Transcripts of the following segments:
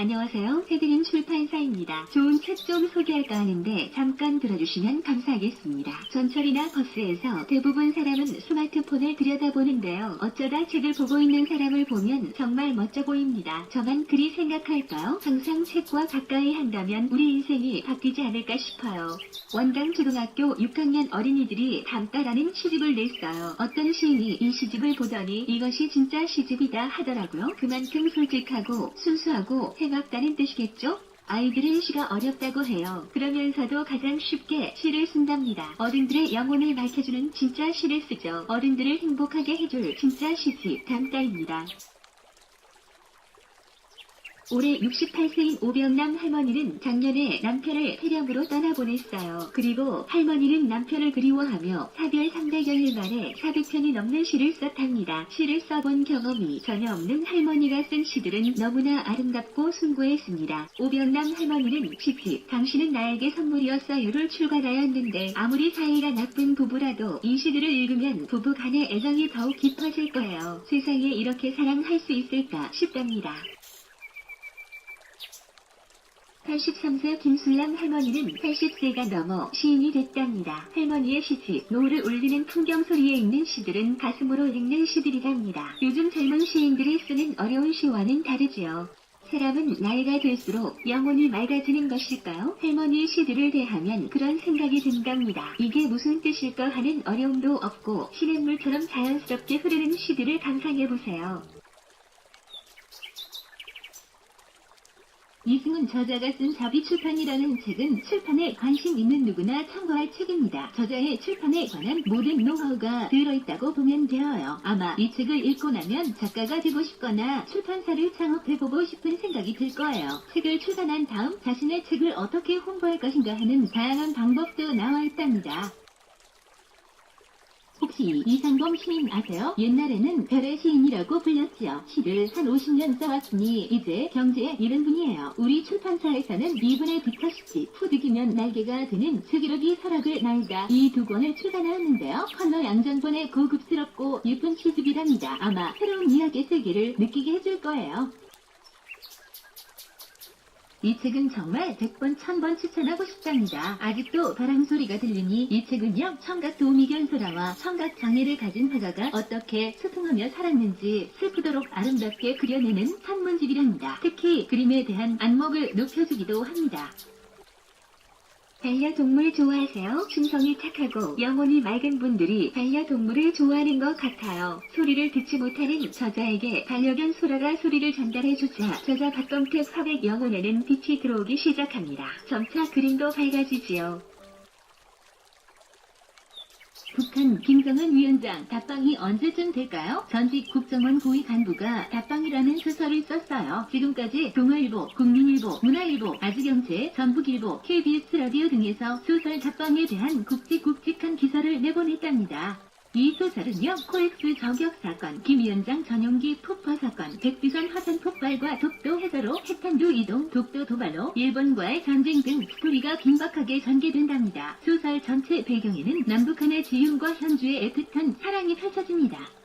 안녕하세요. 새드림 출판사입니다. 좋은 책 좀 소개할까 하는데 잠깐 들어주시면 감사하겠습니다. 전철이나 버스에서 대부분 사람은 스마트폰을 들여다보는데요. 어쩌다 책을 보고 있는 사람을 보면 정말 멋져 보입니다. 저만 그리 생각할까요? 항상 책과 가까이 한다면 우리 인생이 바뀌지 않을까 싶어요. 원강 초등학교 6학년 어린이들이 담따라는 시집을 냈어요. 어떤 시인이 이 시집을 보더니 이것이 진짜 시집이다 하더라고요. 그만큼 솔직하고 순수하고 해맑다는 뜻이겠죠? 아이들은 시가 어렵다고 해요. 그러면서도 가장 쉽게 시를 쓴답니다. 어른들의 영혼을 밝혀주는 진짜 시를 쓰죠. 어른들을 행복하게 해줄 진짜 시집 담따입니다. 올해 68세인 오병남 할머니는 작년에 남편을 폐렴으로 떠나보냈어요. 그리고 할머니는 남편을 그리워하며 사별 300여일 만에 400편이 넘는 시를 썼답니다. 시를 써본 경험이 전혀 없는 할머니가 쓴 시들은 너무나 아름답고 숭고했습니다. 오병남 할머니는 시집 당신은 나에게 선물이었어요를 출간하였는데 아무리 사이가 나쁜 부부라도 이 시들을 읽으면 부부 간의 애정이 더욱 깊어질 거예요. 세상에 이렇게 사랑할 수 있을까 싶답니다. 83세 김순남 할머니는 80세가 넘어 시인이 됐답니다. 할머니의 시집, 노를 울리는 풍경 소리에 있는 시들은 가슴으로 읽는 시들이랍니다. 요즘 젊은 시인들이 쓰는 어려운 시와는 다르지요. 사람은 나이가 들수록 영혼이 맑아지는 것일까요? 할머니의 시들을 대하면 그런 생각이 든답니다. 이게 무슨 뜻일까 하는 어려움도 없고 시냇물처럼 자연스럽게 흐르는 시들을 감상해보세요. 이승훈 저자가 쓴 자비출판이라는 책은 출판에 관심 있는 누구나 참고할 책입니다. 저자의 출판에 관한 모든 노하우가 들어있다고 보면 되어요. 아마 이 책을 읽고 나면 작가가 되고 싶거나 출판사를 창업해보고 싶은 생각이 들 거예요. 책을 출간한 다음 자신의 책을 어떻게 홍보할 것인가 하는 다양한 방법도 나와 있답니다. 혹시 이상범 시인 아세요? 옛날에는 별의 시인이라고 불렸지요. 시를 한 50년 써왔으니 이제 경제에 이른 분이에요. 우리 출판사에서는 이분의 비커시집 후득이면 날개가 되는 슬기로기 설악을 날다 이 두 권을 출간하였는데요. 컬러 양전본의 고급스럽고 예쁜 시집이랍니다. 아마 새로운 이야기의 세계를 느끼게 해줄 거예요. 이 책은 정말 100번, 1000번 추천하고 싶답니다. 아직도 바람 소리가 들리니 이 책은요, 청각 도우미 견 소라와 청각 장애를 가진 화가가 어떻게 소통하며 살았는지 슬프도록 아름답게 그려내는 산문집이랍니다. 특히 그림에 대한 안목을 높여주기도 합니다. 반려동물 좋아하세요? 충성이 착하고 영혼이 맑은 분들이 반려동물을 좋아하는 것 같아요. 소리를 듣지 못하는 저자에게 반려견 소라가 소리를 전달해주자 저자 박범택 화백 영혼에는 빛이 들어오기 시작합니다. 점차 그림도 밝아지지요. 북한 김정은 위원장 답방이 언제쯤 될까요? 전직 국정원 고위 간부가 답방이라는 소설을 썼어요. 지금까지 동아일보, 국민일보, 문화일보, 아지경제, 전북일보, KBS 라디오 등에서 소설 답방에 대한 굵직굵직한 기사를 내보냈답니다. 이 소설은요, 코엑스 저격 사건, 김 위원장 전용기 폭파 사건, 백두산 화산 폭발과 독도 해저로 핵탄두 이동, 독도 도발로 일본과의 전쟁 등 스토리가 긴박하게 전개된답니다. 소설 전체 배경에는 남북한의 지윤과 현주의 애틋한 사랑이 펼쳐집니다.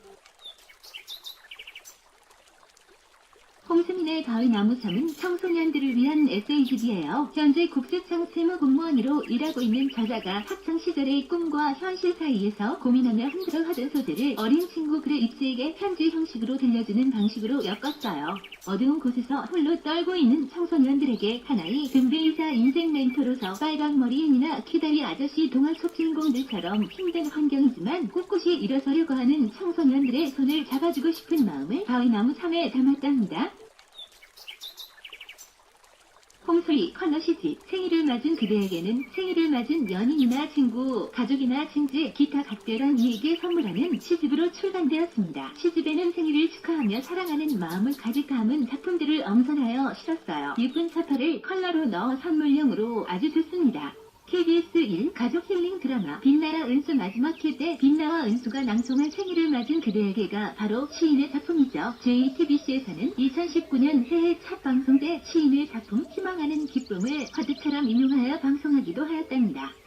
홍수민의 가을나무섬은 청소년들을 위한 에세이집이에요. 현재 국세청 세무공무원으로 일하고 있는 저자가 학창시절의 꿈과 현실 사이에서 고민하며 힘들어하던 소재를 어린 친구 글의 입지에게 편지 형식으로 들려주는 방식으로 엮었어요. 어두운 곳에서 홀로 떨고 있는 청소년들에게 하나의 등대이자 인생 멘토로서 빨강머리인이나 키다리 아저씨 동학 소주인공들처럼 힘든 환경이지만 꿋꿋이 일어서려고 하는 청소년들의 손을 잡아주고 싶은 마음을 가을나무 섬에 담았답니다. 홍소리 컬러 시집 생일을 맞은 그대에게는 생일을 맞은 연인이나 친구, 가족이나 친지, 기타 각별한 이에게 선물하는 시집으로 출간되었습니다. 시집에는 생일을 축하하며 사랑하는 마음을 가질까 함은 작품들을 엄선하여 실었어요. 예쁜 사파를 컬러로 넣어 선물용으로 아주 좋습니다. KBS 1 가족 힐링 드라마 빛나라 은수 마지막 회 때 빛나와 은수가 낭송한 생일을 맞은 그대에게가 바로 시인의 작품이죠. JTBC에서는 2019년 새해 첫 방송 때 시인의 작품 희망하는 기쁨을 화두처럼 인용하여 방송하기도 하였답니다.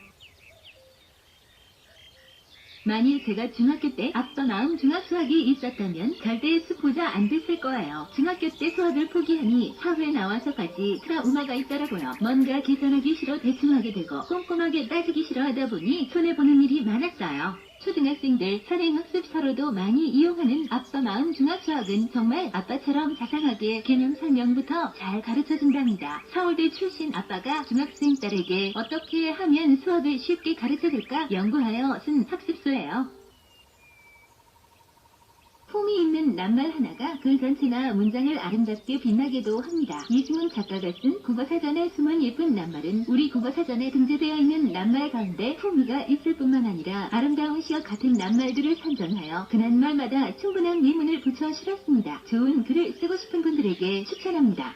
만일 제가 중학교 때 아빠 마음 중학 수학이 있었다면 절대 수포자 안 됐을 거예요. 중학교 때 수학을 포기하니 사회 나와서까지 트라우마가 있더라고요. 뭔가 계산하기 싫어 대충 하게 되고 꼼꼼하게 따지기 싫어 하다 보니 손해보는 일이 많았어요. 초등학생들 선행학습 서로도 많이 이용하는 아빠 마음 중학 수학은 정말 아빠처럼 자상하게 개념 설명부터 잘 가르쳐 준답니다. 서울대 출신 아빠가 중학생 딸에게 어떻게 하면 수학을 쉽게 가르쳐 줄까 연구하여 쓴 학습서예요. 품이 있는 낱말 하나가 글 전체나 문장을 아름답게 빛나게도 합니다. 이승훈 작가가 쓴 국어사전에 숨은 예쁜 낱말은 우리 국어사전에 등재되어 있는 낱말 가운데 품위가 있을 뿐만 아니라 아름다운 시역 같은 낱말들을 선정하여 그 낱말마다 충분한 미문을 붙여 실었습니다. 좋은 글을 쓰고 싶은 분들에게 추천합니다.